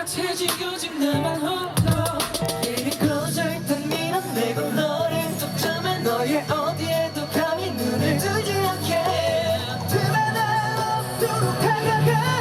하얗게 지겨진 나만 홀로. 이미 꺼져있던 미련 내고 너를 독점해 너의 어디에도 감히 눈을 두지 않게. 그만 나 없도록 다가가.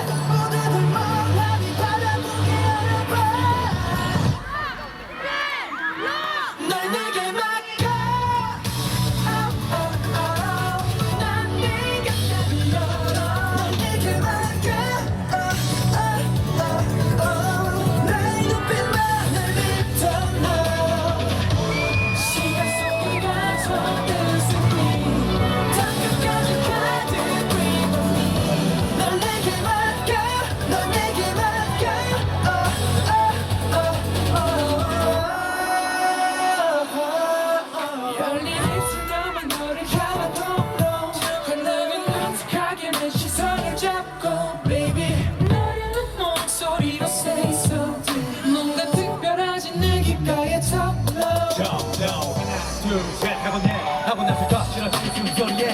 Father's 셋 하고 내 하고 나서 다시는 지금 소리에